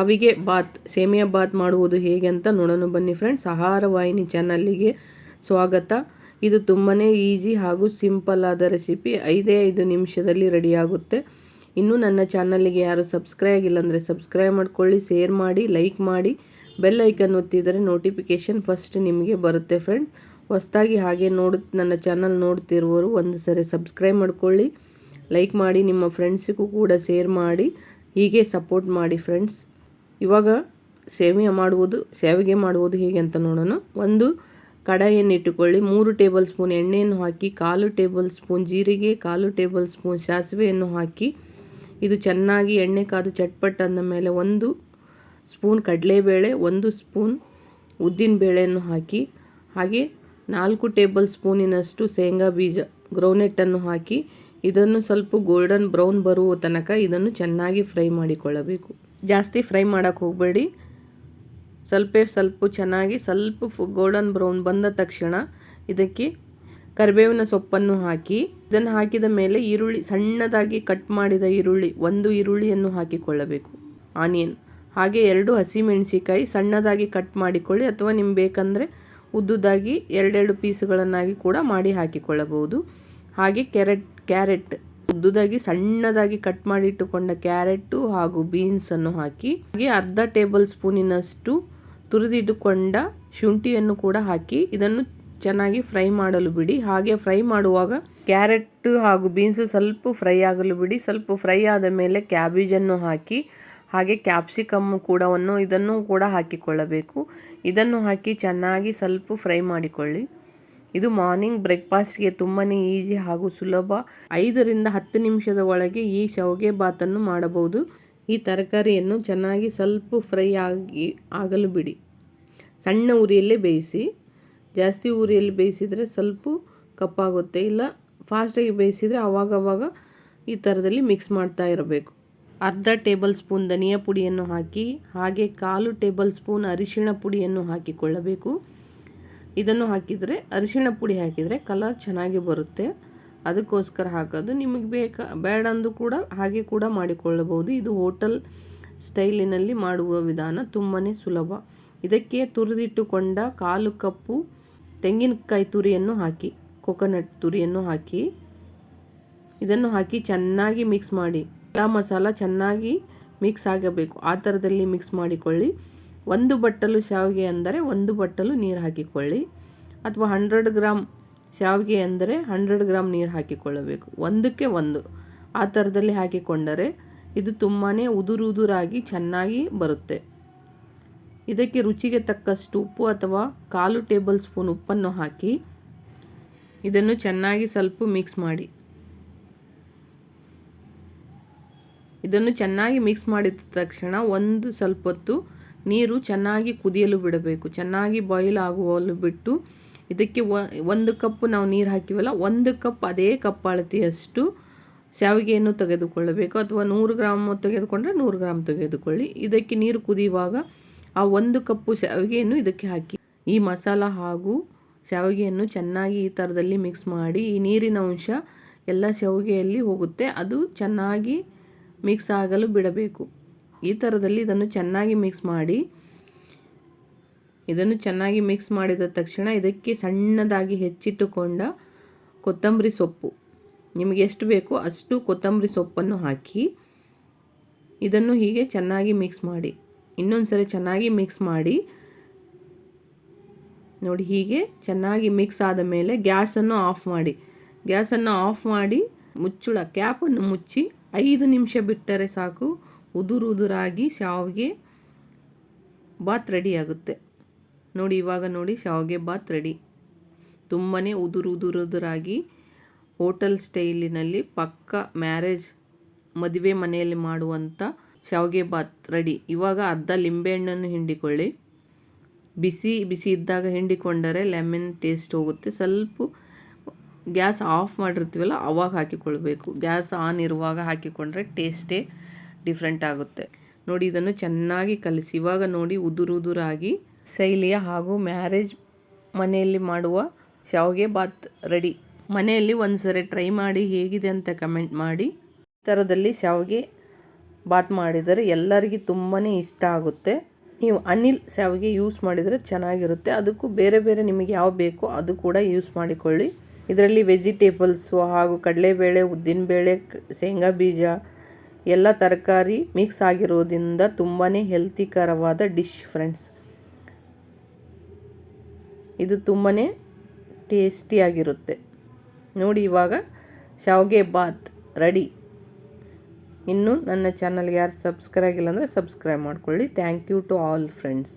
ಶಾವಿಗೆ ಬಾತ್, ಸೇಮಿಯಾ ಬಾತ್ ಮಾಡುವುದು ಹೇಗೆ ಅಂತ ನೋಡೋಣ ಬನ್ನಿ ಫ್ರೆಂಡ್ಸ್ ಆಹಾರ ವಾಹಿನಿ ಚಾನಲ್ಲಿಗೆ ಸ್ವಾಗತ. ಇದು ತುಂಬಾ ಈಸಿ ಹಾಗೂ ಸಿಂಪಲ್ ಆದ ರೆಸಿಪಿ. ಐದೇ ಐದು ನಿಮಿಷದಲ್ಲಿ ರೆಡಿಯಾಗುತ್ತೆ ಇನ್ನೂ ನನ್ನ ಚಾನಲ್ಗೆ ಯಾರು ಸಬ್ಸ್ಕ್ರೈಬ್ ಆಗಿಲ್ಲ ಅಂದರೆ ಸಬ್ಸ್ಕ್ರೈಬ್ ಮಾಡ್ಕೊಳ್ಳಿ ಶೇರ್ ಮಾಡಿ ಲೈಕ್ ಮಾಡಿ. ಬೆಲ್ ಐಕನ್ ಒತ್ತಿದರೆ ನೋಟಿಫಿಕೇಷನ್ ಫಸ್ಟ್ ನಿಮಗೆ ಬರುತ್ತೆ ಫ್ರೆಂಡ್ಸ್ ಹೊಸ್ದಾಗಿ ಹಾಗೆ ನೋಡು, ನನ್ನ ಚಾನಲ್ ನೋಡ್ತಿರುವವರು ಒಂದು ಸರಿ ಸಬ್ಸ್ಕ್ರೈಬ್ ಮಾಡ್ಕೊಳ್ಳಿ. ಲೈಕ್ ಮಾಡಿ, ನಿಮ್ಮ ಫ್ರೆಂಡ್ಸಿಗೂ ಕೂಡ ಶೇರ್ ಮಾಡಿ. ಹೀಗೆ ಸಪೋರ್ಟ್ ಮಾಡಿ ಫ್ರೆಂಡ್ಸ್ ಇವಾಗ ಸೇವೆಯ ಮಾಡುವುದು, ಸೇವಿಗೆ ಮಾಡುವುದು ಹೇಗೆ ಅಂತ ನೋಡೋಣ. ಒಂದು ಕಡಾಯಿಯನ್ನು ಇಟ್ಟುಕೊಳ್ಳಿ, ಮೂರು ಟೇಬಲ್ ಸ್ಪೂನ್ ಎಣ್ಣೆಯನ್ನು ಹಾಕಿ, ಕಾಲು ಟೇಬಲ್ ಸ್ಪೂನ್ ಜೀರಿಗೆ, ಕಾಲು ಟೇಬಲ್ ಸ್ಪೂನ್ ಸಾಸಿವೆಯನ್ನು ಹಾಕಿ, ಇದು ಚೆನ್ನಾಗಿ ಎಣ್ಣೆ ಕಾದು ಚಟ್ಪಟ್ ಅಂದ ಮೇಲೆ ಒಂದು ಸ್ಪೂನ್ ಕಡಲೆಬೇಳೆ, ಒಂದು ಸ್ಪೂನ್ ಉದ್ದಿನ ಬೇಳೆಯನ್ನು ಹಾಕಿ, ಹಾಗೆ ನಾಲ್ಕು ಟೇಬಲ್ ಸ್ಪೂನಿನಷ್ಟು ಶೇಂಗಾ ಬೀಜ ಗ್ರೌನೆಟ್ಟನ್ನು ಹಾಕಿ, ಇದನ್ನು ಸ್ವಲ್ಪ ಗೋಲ್ಡನ್ ಬ್ರೌನ್ ಬರುವ ತನಕ ಇದನ್ನು ಚೆನ್ನಾಗಿ ಫ್ರೈ ಮಾಡಿಕೊಳ್ಳಬೇಕು. ಜಾಸ್ತಿ ಫ್ರೈ ಮಾಡೋಕ್ಕೆ ಹೋಗಬೇಡಿ. ಸ್ವಲ್ಪ ಸ್ವಲ್ಪ ಚೆನ್ನಾಗಿ ಸ್ವಲ್ಪ ಗೋಲ್ಡನ್ ಬ್ರೌನ್ ಬಂದ ತಕ್ಷಣ ಇದಕ್ಕೆ ಕರಿಬೇವಿನ ಸೊಪ್ಪನ್ನು ಹಾಕಿ, ಇದನ್ನು ಹಾಕಿದ ಮೇಲೆ ಈರುಳ್ಳಿ, ಸಣ್ಣದಾಗಿ ಕಟ್ ಮಾಡಿದ ಈರುಳ್ಳಿ, ಒಂದು ಈರುಳ್ಳಿಯನ್ನು ಹಾಕಿಕೊಳ್ಳಬೇಕು. ಆನಿಯನ್ ಹಾಗೆ ಎರಡು ಹಸಿಮೆಣಸಿಕಾಯಿ ಸಣ್ಣದಾಗಿ ಕಟ್ ಮಾಡಿಕೊಳ್ಳಿ, ಅಥವಾ ನಿಮ್ಗೆ ಬೇಕಂದರೆ ಉದ್ದುದಾಗಿ ಎರಡೆರಡು ಪೀಸುಗಳನ್ನಾಗಿ ಕೂಡ ಮಾಡಿ ಹಾಕಿಕೊಳ್ಳಬಹುದು. ಹಾಗೆ ಕ್ಯಾರೆಟ್ ಕ್ಯಾರೆಟ್ ಉದ್ದುದಾಗಿ ಸಣ್ಣದಾಗಿ ಕಟ್ ಮಾಡಿ ಇಟ್ಟುಕೊಂಡ ಕ್ಯಾರೆಟ್ ಹಾಗೂ ಬೀನ್ಸ್ ಅನ್ನು ಹಾಕಿ, ಹಾಗೆ ಅರ್ಧ ಟೇಬಲ್ ಸ್ಪೂನಿನಷ್ಟು ತುರಿದಿಟ್ಟುಕೊಂಡ ಶುಂಠಿಯನ್ನು ಕೂಡ ಹಾಕಿ, ಇದನ್ನು ಚೆನ್ನಾಗಿ ಫ್ರೈ ಮಾಡಲು ಬಿಡಿ. ಹಾಗೆ ಫ್ರೈ ಮಾಡುವಾಗ ಕ್ಯಾರೆಟ್ ಹಾಗೂ ಬೀನ್ಸ್ ಸ್ವಲ್ಪ ಫ್ರೈ ಆಗಲು ಬಿಡಿ. ಸ್ವಲ್ಪ ಫ್ರೈ ಆದ ಮೇಲೆ ಕ್ಯಾಬೇಜನ್ನು ಹಾಕಿ, ಹಾಗೆ ಕ್ಯಾಪ್ಸಿಕಮ್ ಕೂಡ ಇದನ್ನು ಕೂಡ ಹಾಕಿಕೊಳ್ಳಬೇಕು. ಇದನ್ನು ಹಾಕಿ ಚೆನ್ನಾಗಿ ಸ್ವಲ್ಪ ಫ್ರೈ ಮಾಡಿಕೊಳ್ಳಿ. ಇದು ಮಾರ್ನಿಂಗ್ ಬ್ರೇಕ್ಫಾಸ್ಟ್ಗೆ ತುಂಬಾ ಈಸಿ ಹಾಗೂ ಸುಲಭ. ಐದರಿಂದ ಹತ್ತು ನಿಮಿಷದ ಒಳಗೆ ಈ ಶಾವಿಗೆ ಬಾತನ್ನು ಮಾಡಬಹುದು. ಈ ತರಕಾರಿಯನ್ನು ಚೆನ್ನಾಗಿ ಸ್ವಲ್ಪ ಫ್ರೈ ಆಗಿ, ಆಗಲು ಬಿಡಿ. ಸಣ್ಣ ಉರಿಯಲ್ಲೇ ಬೇಯಿಸಿ. ಜಾಸ್ತಿ ಉರಿಯಲ್ಲಿ ಬೇಯಿಸಿದರೆ ಸ್ವಲ್ಪ ಕಪ್ಪಾಗುತ್ತೆ. ಇಲ್ಲ, ಫಾಸ್ಟಾಗಿ ಬೇಯಿಸಿದರೆ ಅವಾಗವಾಗ ಈ ಥರದಲ್ಲಿ ಮಿಕ್ಸ್ ಮಾಡ್ತಾ ಇರಬೇಕು. ಅರ್ಧ ಟೇಬಲ್ ಸ್ಪೂನ್ ಧನಿಯಾ ಪುಡಿಯನ್ನು ಹಾಕಿ, ಹಾಗೆ ಕಾಲು ಟೇಬಲ್ ಸ್ಪೂನ್ ಅರಿಶಿಣ ಪುಡಿಯನ್ನು ಹಾಕಿಕೊಳ್ಳಬೇಕು. ಇದನ್ನು ಹಾಕಿದರೆ ಅರಿಶಿಣ ಪುಡಿ ಹಾಕಿದರೆ ಕಲರ್ ಚೆನ್ನಾಗಿ ಬರುತ್ತೆ. ಅದಕ್ಕೋಸ್ಕರ ಹಾಕೋದು. ನಿಮಗೆ ಬೇಕಾ, ಬೇಡ ಅಂದು ಕೂಡ ಹಾಗೆ ಕೂಡ ಮಾಡಿಕೊಳ್ಳಬಹುದು. ಇದು ಹೋಟೆಲ್ ಸ್ಟೈಲಿನಲ್ಲಿ ಮಾಡುವ ವಿಧಾನ. ತುಂಬಾ ಸುಲಭ. ಇದಕ್ಕೆ ತುರಿದಿಟ್ಟುಕೊಂಡ ಕಾಲು ಕಪ್ಪು ತೆಂಗಿನಕಾಯಿ ತುರಿಯನ್ನು ಹಾಕಿ ಕೊಕೊನಟ್ ತುರಿಯನ್ನು ಹಾಕಿ, ಇದನ್ನು ಹಾಕಿ ಚೆನ್ನಾಗಿ ಮಿಕ್ಸ್ ಮಾಡಿ. ಎಲ್ಲ ಮಸಾಲ ಚೆನ್ನಾಗಿ ಮಿಕ್ಸ್ ಆಗಬೇಕು. ಆ ಥರದಲ್ಲಿ ಮಿಕ್ಸ್ ಮಾಡಿಕೊಳ್ಳಿ. ಒಂದು ಬಟ್ಟಲು ಶಾವಿಗೆ ಅಂದರೆ ಒಂದು ಬಟ್ಟಲು ನೀರು ಹಾಕಿಕೊಳ್ಳಿ ಅಥವಾ ಹಂಡ್ರೆಡ್ ಗ್ರಾಮ್ ಶಾವಿಗೆ ಅಂದರೆ ಹಂಡ್ರೆಡ್ ಗ್ರಾಮ್ ನೀರು ಹಾಕಿಕೊಳ್ಳಬೇಕು. ಒಂದಕ್ಕೆ ಒಂದು. ಆ ಥರದಲ್ಲಿ ಹಾಕಿಕೊಂಡರೆ ಇದು ತುಂಬಾ ಉದುರು ಉದುರಾಗಿ ಚೆನ್ನಾಗಿ ಬರುತ್ತೆ. ಇದಕ್ಕೆ ರುಚಿಗೆ ತಕ್ಕಷ್ಟು ಉಪ್ಪು ಅಥವಾ ಕಾಲು ಟೇಬಲ್ ಸ್ಪೂನ್ ಉಪ್ಪನ್ನು ಹಾಕಿ ಇದನ್ನು ಚೆನ್ನಾಗಿ ಸ್ವಲ್ಪ ಮಿಕ್ಸ್ ಮಾಡಿ. ಇದನ್ನು ಚೆನ್ನಾಗಿ ಮಿಕ್ಸ್ ಮಾಡಿದ ತಕ್ಷಣ ಒಂದು ಸ್ವಲ್ಪ ಹೊತ್ತು ನೀರು ಚೆನ್ನಾಗಿ ಕುದಿಯಲು ಬಿಡಬೇಕು. ಚೆನ್ನಾಗಿ ಬಾಯ್ಲ್ ಆಗುವಲು ಬಿಟ್ಟು ಇದಕ್ಕೆ ಒಂದು ಕಪ್ ನಾವು ನೀರು ಹಾಕಿವಲ್ಲ, ಒಂದು ಕಪ್ ಅದೇ ಕಪ್ ಅಳತಿಯಷ್ಟು ಶಾವಿಗೆಯನ್ನು ತೆಗೆದುಕೊಳ್ಳಬೇಕು. ಅಥವಾ ನೂರು ಗ್ರಾಮ್ ತೆಗೆದುಕೊಂಡ್ರೆ ನೂರು ಗ್ರಾಮ್ ತೆಗೆದುಕೊಳ್ಳಿ. ಇದಕ್ಕೆ ನೀರು ಕುದಿಯುವಾಗ ಆ ಒಂದು ಕಪ್ಪು ಶಾವಿಗೆಯನ್ನು ಇದಕ್ಕೆ ಹಾಕಿ. ಈ ಮಸಾಲ ಹಾಗೂ ಶಾವಿಗೆಯನ್ನು ಚೆನ್ನಾಗಿ ಈ ಥರದಲ್ಲಿ ಮಿಕ್ಸ್ ಮಾಡಿ ಈ ನೀರಿನ ಅಂಶ ಎಲ್ಲ ಶಾವಿಗೆಯಲ್ಲಿ ಹೋಗುತ್ತೆ. ಅದು ಚೆನ್ನಾಗಿ ಮಿಕ್ಸ್ ಆಗಲು ಬಿಡಬೇಕು. ಈ ಥರದಲ್ಲಿ ಇದನ್ನು ಚೆನ್ನಾಗಿ ಮಿಕ್ಸ್ ಮಾಡಿ, ಇದನ್ನು ಚೆನ್ನಾಗಿ ಮಿಕ್ಸ್ ಮಾಡಿದ ತಕ್ಷಣ ಇದಕ್ಕೆ ಸಣ್ಣದಾಗಿ ಹೆಚ್ಚಿಟ್ಟುಕೊಂಡ ಕೊತ್ತಂಬರಿ ಸೊಪ್ಪು. ನಿಮಗೆ ಎಷ್ಟು ಬೇಕೋ ಅಷ್ಟು ಕೊತ್ತಂಬರಿ ಸೊಪ್ಪನ್ನು ಹಾಕಿ, ಇದನ್ನು ಹೀಗೆ ಚೆನ್ನಾಗಿ ಮಿಕ್ಸ್ ಮಾಡಿ. ಇನ್ನೊಂದು ಸರಿ ಚೆನ್ನಾಗಿ ಮಿಕ್ಸ್ ಮಾಡಿ, ನೋಡಿ ಹೀಗೆ ಚೆನ್ನಾಗಿ ಮಿಕ್ಸ್ ಆದ ಮೇಲೆ ಗ್ಯಾಸನ್ನು ಆಫ್ ಮಾಡಿ. ಗ್ಯಾಸನ್ನು ಆಫ್ ಮಾಡಿ ಮುಚ್ಚುಳ, ಕ್ಯಾಪನ್ನು ಮುಚ್ಚಿ ಐದು ನಿಮಿಷ ಬಿಟ್ಟರೆ ಸಾಕು. ಉದುರು ಉದುರಾಗಿ ಶಾವಿಗೆ ಬಾತ್ ರೆಡಿ ಆಗುತ್ತೆ. ನೋಡಿ, ಇವಾಗ ನೋಡಿ, ಶಾವಿಗೆ ಬಾತ್ ರೆಡಿ ತುಂಬಾ ಉದುರು ಉದುರು ಉದುರಾಗಿ ಹೋಟೆಲ್ ಸ್ಟೈಲಿನಲ್ಲಿ ಪಕ್ಕ ಮ್ಯಾರೇಜ್ ಮದುವೆ ಮನೆಯಲ್ಲಿ ಮಾಡುವಂಥ ಶಾವಿಗೆ ಬಾತ್ ರೆಡಿ ಇವಾಗ ಅರ್ಧ ಲಿಂಬೆಹಣ್ಣನ್ನು ಹಿಂಡಿಕೊಳ್ಳಿ. ಬಿಸಿ ಬಿಸಿ ಇದ್ದಾಗ ಹಿಂಡಿಕೊಂಡರೆ ಲೆಮನ್ ಟೇಸ್ಟ್ ಹೋಗುತ್ತೆ. ಸ್ವಲ್ಪ ಗ್ಯಾಸ್ ಆಫ್ ಮಾಡಿರ್ತೀವಲ್ಲ, ಅವಾಗ ಹಾಕಿಕೊಳ್ಬೇಕು. ಗ್ಯಾಸ್ ಆನ್ ಇರುವಾಗ ಹಾಕಿಕೊಂಡ್ರೆ ಟೇಸ್ಟೇ ಡಿಫ್ರೆಂಟ್ ಆಗುತ್ತೆ. ನೋಡಿ, ಇದನ್ನು ಚೆನ್ನಾಗಿ ಕಲಿಸಿ. ಇವಾಗ ನೋಡಿ, ಉದುರು ಉದುರಾಗಿ ಶೈಲಿಯ ಹಾಗೂ ಮ್ಯಾರೇಜ್ ಮನೆಯಲ್ಲಿ ಮಾಡುವ ಶಾವಿಗೆ ಬಾತ್ ರೆಡಿ ಮನೆಯಲ್ಲಿ ಒಂದು ಸರಿ ಟ್ರೈ ಮಾಡಿ ಹೇಗಿದೆ ಅಂತ ಕಮೆಂಟ್ ಮಾಡಿ. ಈ ಥರದಲ್ಲಿ ಶಾವಿಗೆ ಬಾತ್ ಮಾಡಿದರೆ ಎಲ್ಲರಿಗೂ ತುಂಬಾ ಇಷ್ಟ ಆಗುತ್ತೆ. ನೀವು ಅನಿಲ್ ಶಾವಿಗೆ ಯೂಸ್ ಮಾಡಿದರೆ ಚೆನ್ನಾಗಿರುತ್ತೆ. ಅದಕ್ಕೂ ಬೇರೆ ಬೇರೆ ನಿಮಗೆ ಯಾವ ಬೇಕೋ ಅದು ಕೂಡ ಯೂಸ್ ಮಾಡಿಕೊಳ್ಳಿ. ಇದರಲ್ಲಿ ವೆಜಿಟೇಬಲ್ಸು ಹಾಗೂ ಕಡಲೆಬೇಳೆ, ಉದ್ದಿನಬೇಳೆ, ಶೇಂಗಾ ಬೀಜ ಎಲ್ಲ ತರಕಾರಿ ಮಿಕ್ಸ್ ಆಗಿರೋದ್ರಿಂದ ತುಂಬಾ ಹೆಲ್ತಿಕರವಾದ ಡಿಶ್ ಫ್ರೆಂಡ್ಸ್ ಇದು ತುಂಬಾ ಟೇಸ್ಟಿಯಾಗಿರುತ್ತೆ ನೋಡಿ ಇವಾಗ ಶಾವ್ಗೆ ಬಾತ್ ರೆಡಿ ಇನ್ನು ನನ್ನ ಚಾನಲ್ಗೆ ಯಾರು ಸಬ್ಸ್ಕ್ರೈಬ್ ಆಗಿಲ್ಲ ಅಂದರೆ ಸಬ್ಸ್ಕ್ರೈಬ್ ಮಾಡಿಕೊಳ್ಳಿ. Thank you to all friends